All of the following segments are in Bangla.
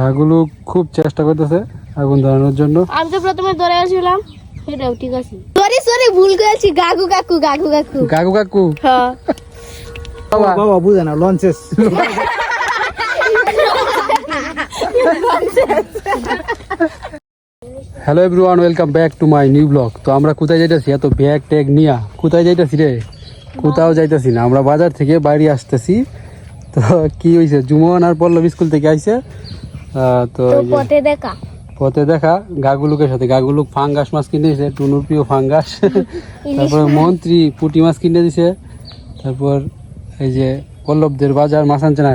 ঘাগুলো খুব চেষ্টা করতেছে আগুন ধরানোর জন্য। আমি তো প্রথমে ধরে আসছিলাম সেটাও ঠিক আছে। সরি সরি ভুল করেছি গাগু কাকু গাগু কাকু। কাকু কাকু। হ্যাঁ। বাবা বাবা বুঝে না launches hello everyone welcome back to my new blog তো আমরা কোথায় যাইতেছি? এত ব্যাগ ট্যাগ নিয়া। কোথায় যাইতেছি রে? কোথাও যাইতেছি না। আমরা বাজার থেকে বাইরে আসতেছি। তো কি হয়েছে জুমন আর পল্লব স্কুল থেকে আইছে। আহ, তো তো পথে দেখা। পথে দেখা গাগুলুকের সাথে। গাগুলুক ফাঙ্গাস মাছ কিনে দিয়েছে টুনুর প্রিয় ফাঙ্গাস তারপর মন্ত্রী পুঁটি মাছ কিনে দিছে। তারপর এই যে পল্লবদের বাজার মাছ আনছে না?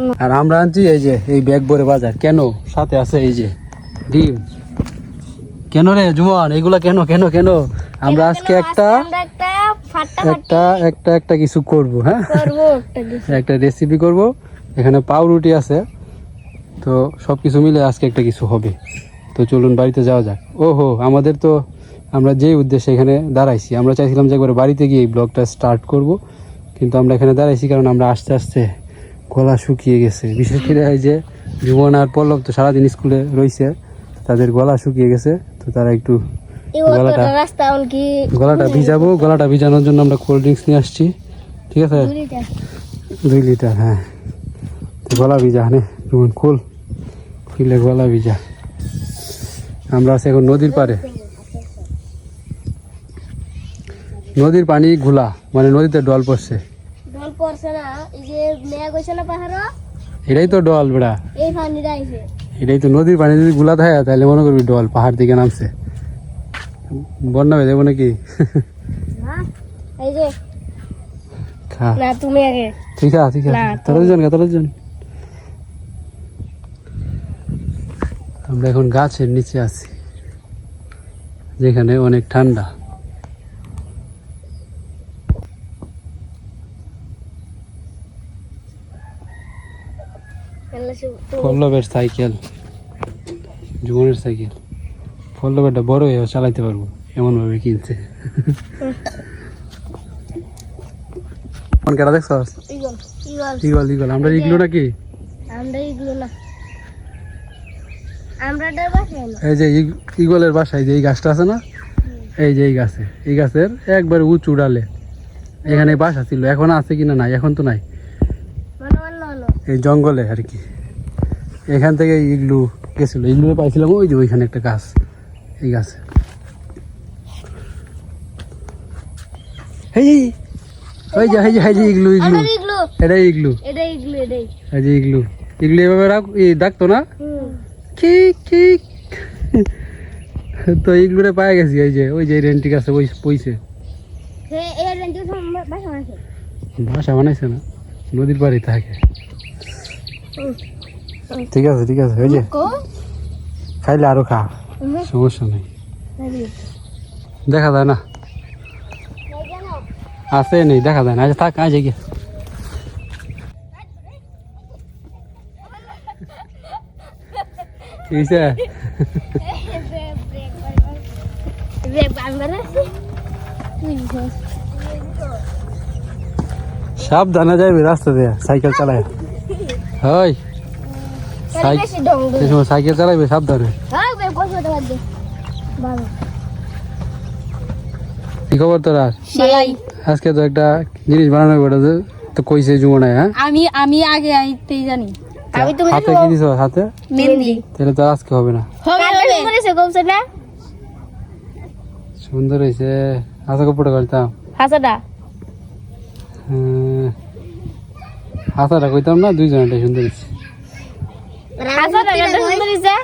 উম, আর আমরা আনছি এই যে এই ব্যাগ ভরে বাজার। কেন? সাথে আছে এই যে ডিম। কেন রে জুমন এগুলা কেন কেন কেন? আমরা আজকে একটা একটা একটা একটা কিছু করব হ্যাঁ? একটা রেসিপি করব। এখানে পাউরুটি আছে। তো সব কিছু মিলে আজকে একটা কিছু হবে। তো চলুন বাড়িতে যাওয়া যাক। ওহো আমাদের তো আমরা যেই উদ্দেশ্যে এখানে দাঁড়াইছি আমরা চাইছিলাম যে একবার বাড়িতে গিয়ে এই ব্লগটা স্টার্ট করব কিন্তু আমরা এখানে দাঁড়াইছি কারণ আমরা আস্তে আস্তে গলা শুকিয়ে গেছে। বিশেষ করে এই যে জীবন আর পল্লব তো সারাদিন স্কুলে রয়েছে তাদের গলা শুকিয়ে গেছে তো তারা একটু গলাটা গলাটা ভিজাবো গলাটা ভিজানোর জন্য আমরা কোল্ড ড্রিঙ্কস নিয়ে আসছি ঠিক আছে? দুই লিটার। হ্যাঁ। গলা ভিজা হ্যাঁ? যেমন খুলে গলা ভিজা। আমরা আছি এখন নদীর পাড়ে। নদীর পানি ঘোলা মানে নদীতে ডল পড়ছে। ঢল পড়ছে না এই যে মেয়া গেছে না পাহাড়? এটাই তো ডল বেড়া। এই পানিটা আইছে এটাই তো নদীর পানি যদি গুলা থাকে তাহলে মনে করবি ডল পাহাড় থেকে নামছে। বন্যা হয়ে যাব নাকি? এই যে। না তুমি আগে। ঠিক আছে ঠিক আছে। তোরা দুজন তোরা দুজন। আমরা এখন গাছের নিচে আছি যেখানে অনেক ঠান্ডা। পল্লবের সাইকেল জীবনের সাইকেল। পল্লবেরটা বড় হয়ে চালাইতে পারব এমন ভাবে কিনছে। কোন কেটা দেখছ? ইগল ইগল ইগল ইগল আমরা ইগলো নাকি আমরা এগুলো না আমরা ডর বাসায় না এই যে ইগ- ইগলের বাসায় যে এই গাছটা আছে না? এই যে এই গাছে। এই গাছের একবার উঁচু ডালে। এখানে বাসা ছিল এখন আছে কিনা নাই এখন তো নাই। এই জঙ্গলে আর কি। এখান থেকে ইগলু গেছিল। ইগলু পাইছিলাম ওই যে ওইখানে একটা গাছ এই গাছে। এই ওই যে এই যে এই যে ইগলু ইগলু। আমার ইগলু। এটা ইগলো এটাই। এই যে ইগলু। ইগলু এভাবে রাখ ডাকতো না? হুম কি কি তো ইগলুরে পায়ে গেছি এই যে ওই যে রেন্টিক আছে ওই পইছে। বাসা বানাইছে। না নদীর পাড়ে থাকে। ঠিক আছে ঠিক আছে ওই যে। খাইলে আরও খা সমস্যা নেই। দেখা যায় না। আছে নেই দেখা যায় না। আচ্ছা থাক আজ গিয়ে। কি হয়েছে ব্রেক বাম্বার আছে তুই সাবধানে যাইবি রাস্তা দিয়ে সাইকেল চালায় হয় সাই- বেশি ডং সেই সময় সাইকেল চালাইবে সাবধানে হ্যাঁ ব্রেক বসে তো বাদ দে ভালো কি খবর তোর আর সেলাই আজকে তো একটা জিনিস বানানো বেটা তো কইছে জুমনায় হ্যাঁ আমি আমি আগে আইতেই জানি আমি হাতে কি দিছ? হাতে? তাহলে তো আজকে হবে না। হবে হবে। করেছে কমছে না? সুন্দর কাপড়টা করতাম হাসাটা? হ্যাঁ। হাসাটা কইতাম না সুন্দর হাসাটা এটা সুন্দর হয়েছে?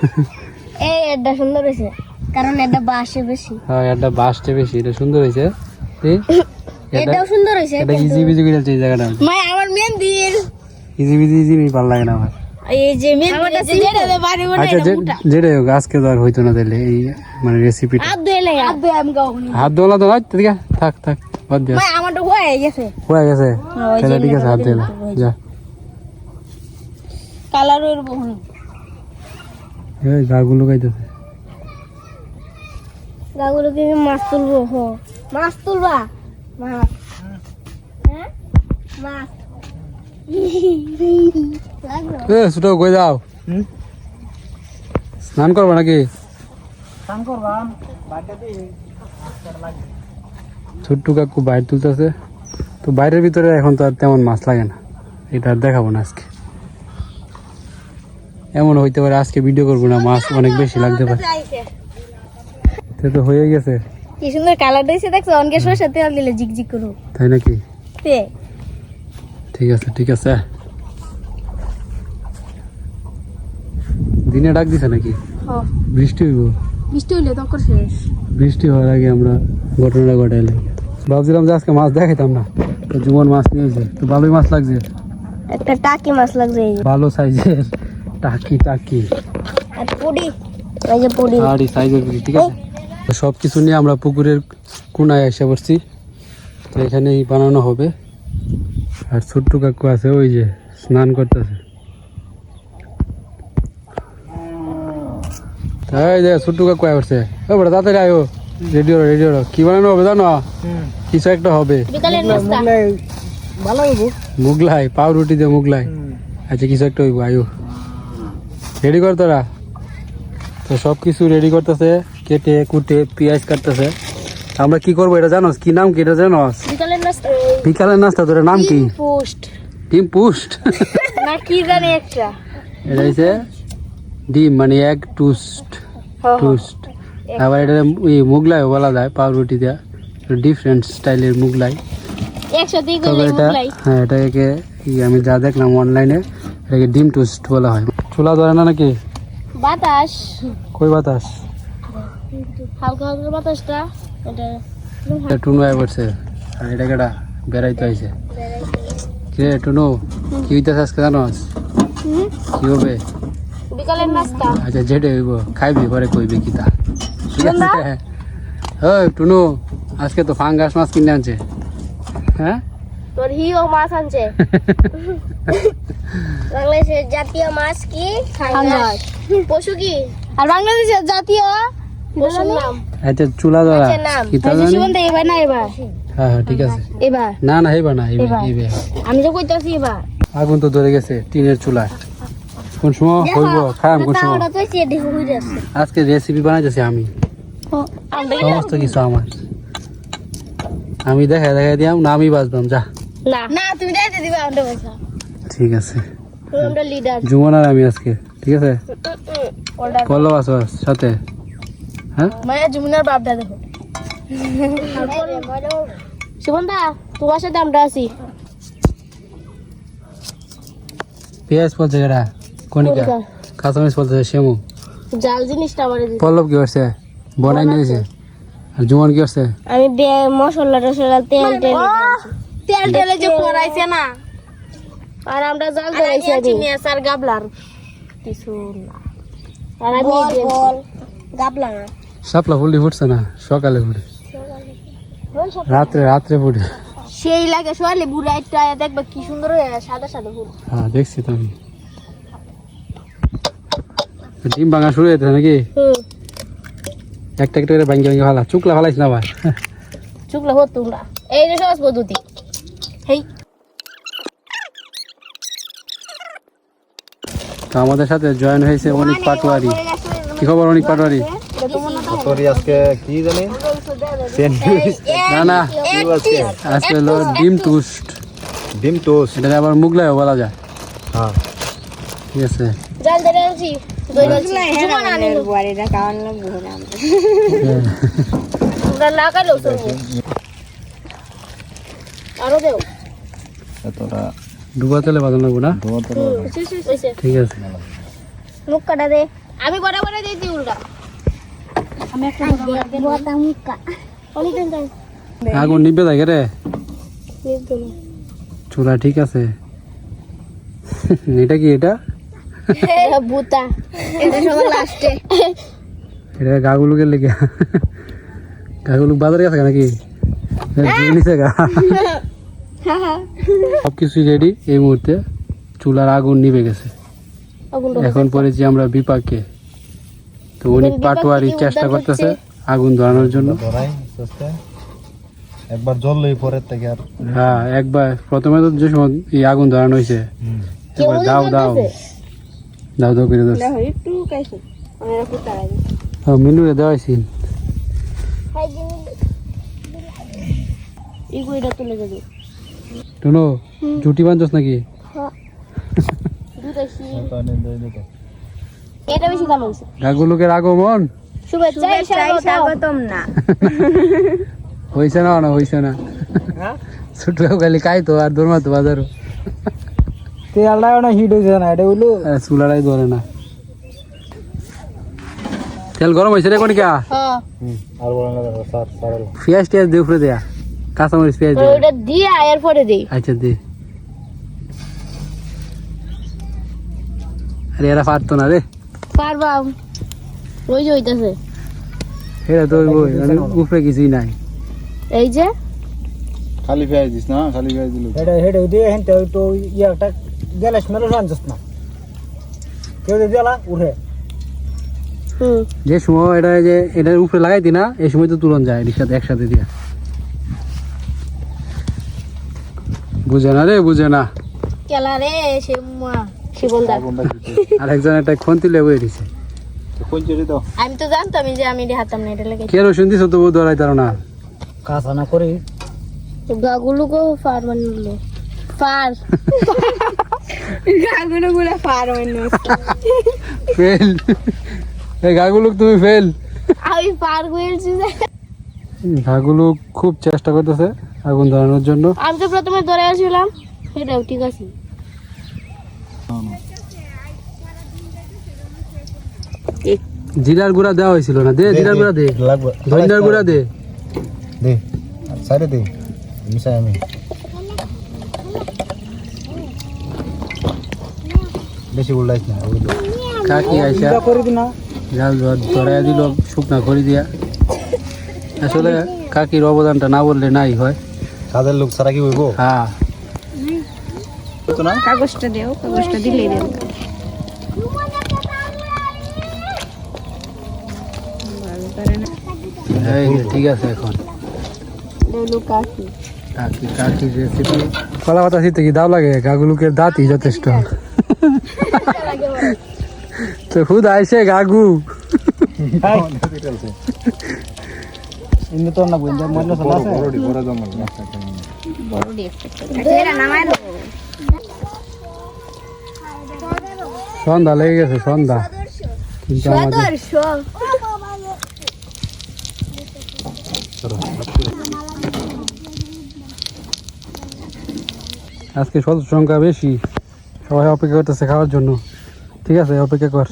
এই এটা সুন্দর হয়েছে কারণ এটা বাসে বেশি। হ্যাঁ এটা বেশি এটা সুন্দর এটা এটাও সুন্দর হয়েছে এটা ইজি বিজি করে এই জায়গাটা। আমার ইজি বিজি ইজি ভালো লাগে না আমার এই যে মেহেন্দি যে যেটা দে বাড়ি বনে আচ্ছা যেটাই হোক আজকে তো আর হইতো না তাহলে এই মানে রেসিপিটা হাত ঠিক আছে থাক থাক বাদ দিয়া আমারটা হয়ে গেছে। হয়ে গেছে? তাহলে ঠিক আছে হাত দিলা যা কালারের বহুন এই গাগুলো গাইতেছে। গাগুলোকে মাছ তুলবো? মাছ তুলবা? মাছ। হ্যাঁ? মাছ। এ ছোট কই যাও। স্নান করব নাকি? ছোট্টু কাকু বাইরে তুলতেছে। তো বাইরের ভিতরে এখন তো আর তেমন মাছ লাগে না। এটা আর দেখাবো না আজকে। এমন হইতে পারে আজকে ভিডিও করব না মাছ অনেক বেশি লাগতে পারে। তো তো হয়ে গেছে। কি সুন্দর কালার দিয়েছে দেখছ? অনেকে সরষের তেল দিলে জিকজিক করু তাই নাকি? তে। ঠিক আছে ঠিক আছে। দিনে ডাক দিছে নাকি? বৃষ্টি হইব? বৃষ্টি হইলে তখন শেষ। বৃষ্টি হওয়ার আগে আমরা ঘটনাটা ঘটাইলে ভাবছিলাম যে আজকে মাছ দেখাইতাম না তো জীবন মাছ নিয়েছে তো ভালোই মাছ লাগছে। একটা টাকি মাছ লাগছে ভালো সাইজের টাকি টাকি। আর পুডি এই যে পুডি আর সাইজের ঠিক আছে? সব কিছু নিয়ে আমরা পুকুরের কোনায় এসে পড়ছি। তো এখানেই বানানো হবে। আর ছোট্ট কাকু আছে ওই যে স্নান করতেছে। এই যে ছোট্ট কাকু আসছে। ও বড় তাড়াতাড়ি আয়ো। রেডিও রেডিও কি বানানো হবে জানো? কিছু একটা হবে। মুগলাই পাউরুটি দিয়ে মুগলাই। আচ্ছা কিছু একটা হইব আয়ু। রেডি কর তোরা? তো সব কিছু রেডি করতেছে কেটে কুটে পেঁয়াজ কাটতেছে। আমরা কি করব এটা জানোস? কি নাম কি এটা জানোস? বিকালের নাস্তা তোর নাম কি? পোস্ট ডিম পুস্ট না কি জানি একটা। এটা হচ্ছে ডিম মানে এক টুস্ট টুস্ট আবার এটা ওই মুগলাই বলা যায় পাউরুটি দেওয়া ডিফারেন্ট স্টাইলের মুগলাই। তবে এটা হ্যাঁ এটাকে আমি যা দেখলাম অনলাইনে এটাকে ডিম টোস্ট বলা হয়। চুলা ধরে না নাকি? বাতাস। কই বাতাস? হালকা হালকা বাতাসটা এটা এটা টুনু আয় পড়ছে আর এটা কেটা বেড়াইতে আইছে। কি টুনু কি হইতেছে আজকে জানোস? কি হবে? বিকালের নাস্তা। আচ্ছা যেটা হইব খাইবি পরে কইবি কিতা। ঠিক আছে ওই টুনু আজকে তো ফাঙ্গাস মাছ কিনে আনছে। হ্যাঁ? তোর হিও মাছ আনছে। বাংলাদেশের জাতীয় মাছ কি? ফাঙ্গাস। পশু কি? আর বাংলাদেশের জাতীয়? পশুর নাম। আচ্ছা চুলা ধরা। মাছের নাম। কিতা জানি? জীবনটা এবার না এবার। হ্যাঁ হ্যাঁ ঠিক আছে। এবার? না না না এবার। আমি তো কইতাছি এবার। আগুন তো ধরে গেছে টিনের চুলায়। কোন সময় হইব খাম কোন সময়? আজকে রেসিপি বানাইতেছি আমি। সমস্ত কিছু আমার। আমি দেখা দেখা দিয়াম না আমি বাজবাম যা। না। না তুমি যাইতে দিবা আমরা পয়সা ঠিক আছে। আমরা লিডার জুমন আর আমি আজকে ঠিক আছে? কলো আছো সাথে। হ্যাঁ? মায়া জুমিনার বাপটা দেখো। সুগন্ধা তোমার সাথে আমরা আছি পেঁয়াজ বলছে কনিকা। কাঁচামরিচ বলছে শ্যামু জাল জিনিসটা আমার পল্লব কি করছে বনাই নিয়ে গেছে আর জুমন কি করছে আমি মশলা টসলা তেল টেল তেল টেলে যে পড়াইছে না আর আমরা জাল ধরাইছি আর গাবলার কিছু না আর আমি বল গাবলা না সাপলা ফুটছে না সকালে ফুটে রাত্রে রাত্রে ফুটে সেই লাগে সোয়ালে বুড়া একটা দেখবা কি সুন্দর হয়ে সাদা সাদা ফুল। হ্যাঁ দেখছি তো আমি। ডিম ভাঙা শুরু হয়েছে নাকি? হুম। একটা একটা করে ভাঙ্গি ভাঙ্গি ভালা চুকলা ভালাইছ না আবার? চুকলা হতো তোমরা। এই যে সহজ পদ্ধতি। হেই। তো আমাদের সাথে জয়েন হয়েছে অনেক পাটোয়ারি। কি খবর অনেক পাটোয়ারি? তোর আজকে কি জানি? না না আজকে হলো ডিম টুস্ট ডিম টোস্ট এটা আবার মুগলাইও বলা যায় হ্যাঁ ঠিক আছে জাল ধরে সরবো আরও দেও তোরা ডুবা তেলে বাজানো লাগবো না ঠিক আছে মুখ কাটা দে আমি বড় বড় দিয়েছি উল্টা আমি একটা আগুন নিবে থাকে রে চুলা ঠিক আছে। এটা কি এটা? বুতা। এটা সবার লাস্টে। এটা গাগুলুকে লেগে। গাগুলুক বাজারে গেছে নাকি? নিচে গা। সব কিছুই রেডি এই মুহূর্তে। চুলার আগুন নিভে গেছে। এখন পড়েছি আমরা বিপাকে। তো উনি পাটোয়ারি চেষ্টা করতেছে আগুন ধরানোর জন্য। একবার জ্বললেই পরের থেকে আর হ্যাঁ একবার। প্রথমে তো যে সময় এই আগুন ধরানো হয়েছে। একবার দাও দাও। দাও দাও করে দাও একটু কাইছে। অনেক একটু তাড়াই মিনুরে দেওয়াইছি। এই কইটা তুলে যাবে টুনো জুটি বাঁধছস নাকি? দুটো এটা বেশি দাম হয়েছে। গাগুলোকের আগমন? শুভেচ্ছা স্বাগতম না। হইছে না না হইছে না। ছোট খালি খাইতো আর দৌড়মাতো বাজারও। তেলটা না হিট হয়েছে না এটা হইল? চুলারাই ধরে না। তেল গরম হয়েছে রে কোনিকা হ্যাঁ আর বলেন না স্যার স্যার পেঁয়াজ টিয়াজ দিয়ে উপরে দেয়া। কাঁচামরিচ পেঁয়াজ তো দিয়ে ওটা দিয়ে আয়ার পরে দেই আচ্ছা দে। আরে এরা পারতো না রে। পারবা। ওই যে হইতাছে। এরা তো ওই উপরে কিছুই নাই। এই যে? খালি পেঁয়াজ দিস না খালি পেঁয়াজ দিল। এটা হেডে দিয়ে হেনতে তো একটা গেলে স্মেল না। কেউ যদি দিলা উঠে। যে সময় এটা যে এটার উপরে লাগাইতি না এই সময় তো তুলন যায় একসাথে একসাথে দিয়া। বুঝে না রে বুঝে না। কেলা রে সে শিবনদার একটা খন্তি আমি তো জানতাম যে আমি হাতাম না এটা লেগে কে রসুন দিছ তবু ধরাই তার না। কাঁচা না করে। গাগুলো গো ফার বানলো ফার। গাগুলো গুলো পার হইনি ফেল। এই গাগুলুক তুমি ফেল। আমি পার করেছি যে। ঘাগুলো খুব চেষ্টা করতেছে আগুন ধরানোর জন্য। আমি তো প্রথমে ধরে আসছিলাম সেটাও ঠিক আছে। জিরার গুঁড়া দেওয়া হয়েছিল না? দে জিরার গুঁড়া দে। ধনিয়ার গুঁড়া দে। দে সাইডে দে মিশাই আমি। বেশি উল্লাইস না কাকি আইসা জাল ধরাইয়া দিল শুকনা করে দিয়া। আসলে কাকির অবদানটা না বললে নাই হয়। কাজের লোক ছাড়া কি হইব? হ্যাঁ। কাগজটা দেও কাগজটা দিলেই দেব ঠিক আছে এখন কাকি কাকির রেসিপি কলা পাতা শীতে কি দাও লাগে গাগুলুকের দাঁতই যথেষ্ট তো খুদ আইসে গাগু এমনি তো না বুঝতে মনে আছে বড়ডি বড় জমল এটা নামাই দাও সন্ধ্যা লেগে গেছে সন্ধ্যা। কিন্তু আমাদের আজকে সদস্য সংখ্যা বেশি। সবাই অপেক্ষা করতেছে খাওয়ার জন্য। ঠিক আছে অপেক্ষা কর।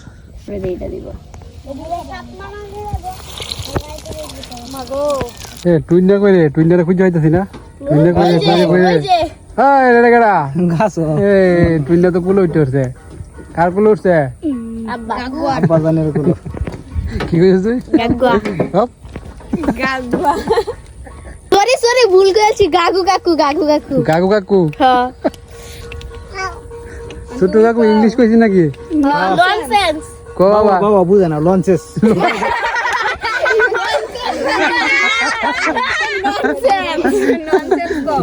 এ টুইন্ডা কইরে টুইন্ডারে খুঁজে পাইতেছি না। টুইন্ডা কইরে কইরে কইরে হাই রে? কেডা গাছ। এ টুইন্ডা তো কুলো উঠতে উঠছে। কার কুলো উঠছে? আব্বা। আব্বা জানেরগুলো কি কইছিস তুই গাগুয়া। হপ। সরি সরি ভুল করেছি। গাগু কাকু গাগু কাকু। কাকু কাকু? হ্যাঁ ছোট কাকু ইংলিশ কইছি নাকি? ননসেন্স ক বাবা? বাবা বুঝে না লঞ্চেস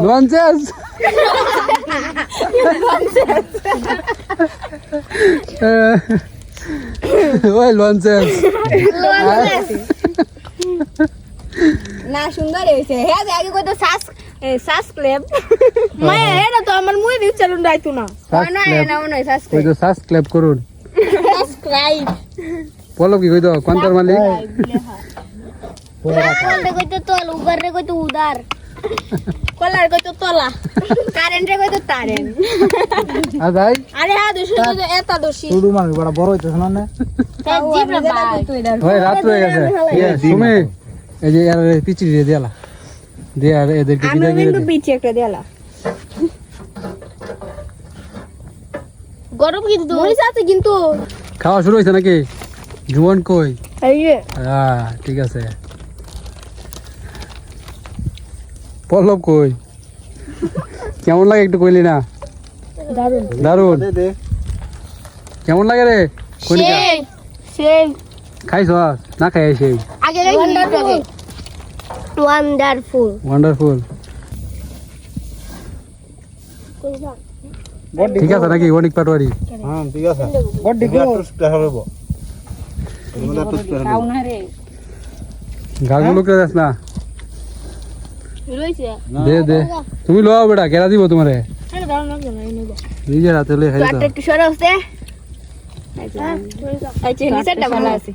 ননসেন্স ওই ননসেন্স না সুন্দর হয়েছে হ্যাঁ আগে কত শ্বাস ক্লেপ মায়া এটা তো আমার মুই দিউ চালুন রাইতো না না না না শ্বাস ওই তো সাবস্ক্রাইব করুন সাবস্ক্রাইব বলো কি কই দাও কোনটার মালিক কোনটা কইতো তল উগার রে কইতো উদার কলার কইতো তলা। কারেন্টে কত তারেন। আর যাই আরে হ্যাঁ দুশো কইতো এত দোষী। মানুষ বড় বড় হইতেছে না ভাই। ওই রাত হয়ে গেছে। সুমি এই যে এর পিচি দিয়ে দিয়ালা দিয়ে আর এদেরকে আমি বিদায়। পিছে একটা দিলা। গরম কিন্তু মরিচ আছে কিন্তু। খাওয়া শুরু হয়েছে নাকি? জুবন কই? হ্যাঁ ঠিক আছে। পল্লব কই? কেমন লাগে একটু কইলি না? দারুণ দারুণ দে দে। কেমন লাগে রে? সেই খাইছ? না খাই সেই। আগে ওয়ান্ডারফুল ওয়ান্ডারফুল ঠিক আছে নাকি? অনেক পাটোয়ারি। হ্যাঁ ঠিক আছে। বডি না। দে দে তুমি লো বেটা কেরা দিব তোমারে আরে দাও না কেন এই নেব নিজের হাতে লে খাই দাও একটা একটু সরে আসতে আচ্ছা নিচেরটা ভালো আছে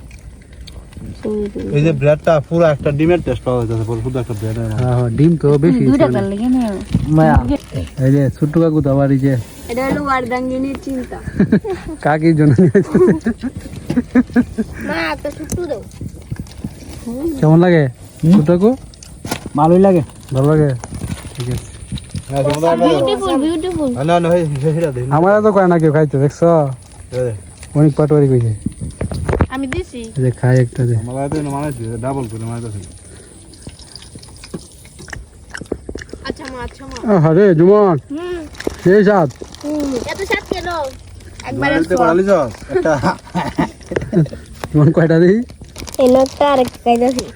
এই যে ব্রেডটা পুরো একটা ডিমের টেস্ট পাওয়া যাচ্ছে পুরো শুধু একটা ব্রেড হ্যাঁ হ্যাঁ, ডিম তো বেশি ছিল না। মায়া এই যে ছোট্ট কাকু তো আবার এই যে এটা হলো ওয়ার্দাঙ্গিনীর চিন্তা কাকির জন্য নিয়ে এসেছে। মা তো শুটু দাও কেমন লাগে ছোট্ট কাকু ভালোই লাগে ভালো লাগে? ঠিক আছে। হ্যাঁ আমার তো কয় না কেউ খাইতে দেখছ? অনেক পাটোয়ারি কইছে। আমি দিছি। যে খাই একটা দে। তো মানে ডাবল করে মানে তো আচ্ছা মা আচ্ছা মা। আরে জুমন। হুম। সেই সাত? হুম এত সাত কেন? একবারে করালি যাস একটা। জুমন কয়টা কাইদাছি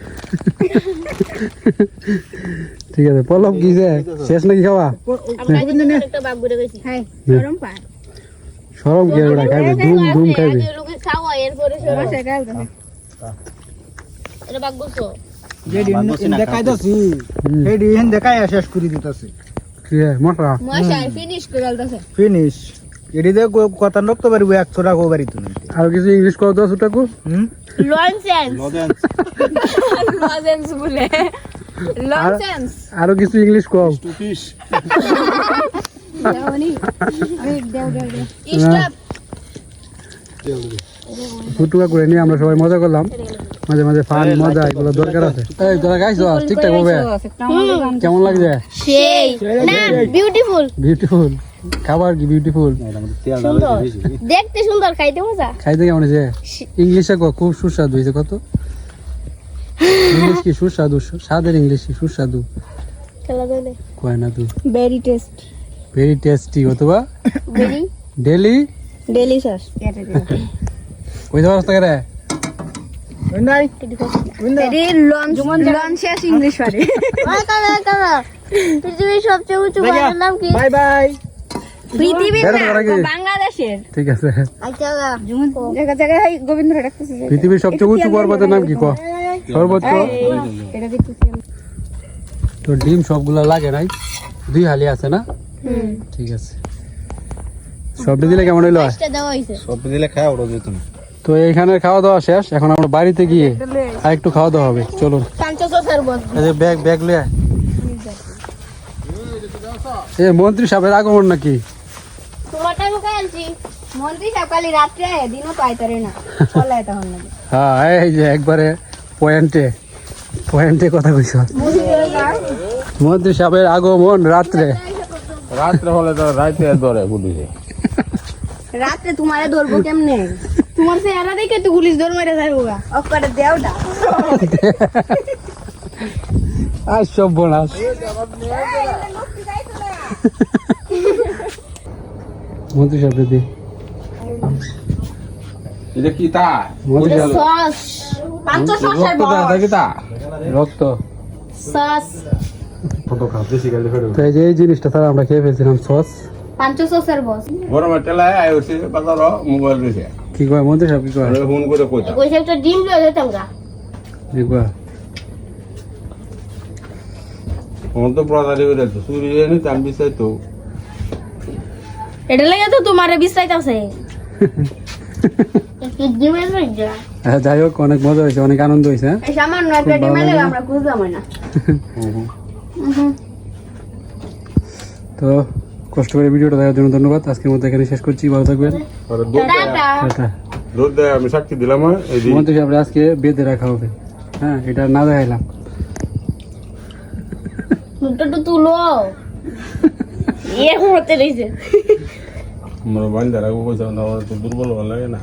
ঠিক আছে পলব কি যে? শেষ নাকি খাওয়া? হ্যাঁ। গরম পা সরম কি ওটা খাইবে? ধুম ধুম খাইবে। আর কিছু ইংলিশ লজেন্স বলে। আরও কিছু ইংলিশ স্টপ ছোট্ট করে নিয়ে আমরা সবাই মজা করলাম। মাঝে মাঝে ফান মজা এগুলো দরকার আছে। এই তোরা গাইছো? ঠিকঠাক হবে। কেমন লাগছে? সেই। না বিউটিফুল বিউটিফুল খাবার কি বিউটিফুল দেখতে সুন্দর খাইতে মজা। খাইতে কেমন হয়েছে? ইংলিশে কো খুব সুস্বাদু হয়েছে কত? ইংলিশ কি সুস্বাদু? স্বাদের ইংলিশ কি সুস্বাদু? কয় না তুই ভেরি টেস্ট ভেরি টেস্টি অথবা? বেরি ডেলি ডেলিশিয়াস কইতে পারছ না রে? ওই নাই ভেরি লঞ্চ ইংলিশ পারে ওই কালা কালা পৃথিবীর সবচেয়ে উঁচু নাম কি? বাই বাই পৃথিবীর? বাংলাদেশের। ঠিক আছে। আচ্ছা ডাকতেছে পৃথিবীর সবচেয়ে উঁচু পর্বতের নাম কি? ক? সর্বোচ্চ তো ডিম সবগুলো লাগে নাই? দুই হালি আছে না? ঠিক আছে। সবটা দিলে কেমন হইল? এটা দেওয়া হয়েছে সব দিলে খায় ওটা তুমি। তো এইখানে খাওয়া দাওয়া শেষ এখন আমরা বাড়িতে গিয়ে আর একটু খাওয়া দাওয়া হবে। চলুন। ব্যাগ ব্যাগ লিয়ে এ মন্ত্রী সাহেবের আগমন নাকি? আনছি মন্ত্রী সকালে রাত্রে আয় দিনও তো আইতারে না। চলে তখন হ্যাঁ এই যে একবারে পয়েন্টে পয়েন্টে কথা কইছ। মন্ত্রী সাহেবের আগমন রাত্রে। রাত্রে হলে তো রাইতে ধরে পুলিশে। রাত্রে তোমারে ধরবো কেমনে? তোমার সে এরা দেখে তো পুলিশ ধর মেরে যাব গা। অকরে দেওটা আর সব বোনাস মন্ত্রী সাহেব দিদি এটা কি তা? মন্ত্রী সস। পাঁচশো সসের রক্ত দেয় কি তা? রক্ত। সস। তো এই যে এই জিনিসটা স্যার আমরা খেয়ে ফেলছিলাম সস। পাঁচশো সসের বস। গরমের টেলায় আয় হচ্ছে বাজার মোবাইল রয়েছে। কি কয় মন্ত্রী সাহেব কি কয়? ফোন করে কইতা কইছে একটা ডিম লয়ে যেতাম গা। কি কয়? ফোন তো ব্রাদারি করে চুরি এনে তান বিচাই তো। এটা লাগে তো তোমারে রইজা আচ্ছা, যাই হোক অনেক মজা হয়েছে অনেক আনন্দ হয়েছে হ্যাঁ? তো কষ্ট করে ভিডিওটা দেখার জন্য ধন্যবাদ। আজকের মধ্যে এখানে শেষ করছি ভালো থাকবেন। আমি সাক্ষী দিলাম হ্যাঁ, মন্ত্রী সাহেব আজকে বেঁধে রাখা হবে। হ্যাঁ এটা না দেখাইলাম। তুলো। এরকম হতে রয়েছে আমরা বান্ধা রাখব কইছে আমার তো দুর্বল ভালো লাগে না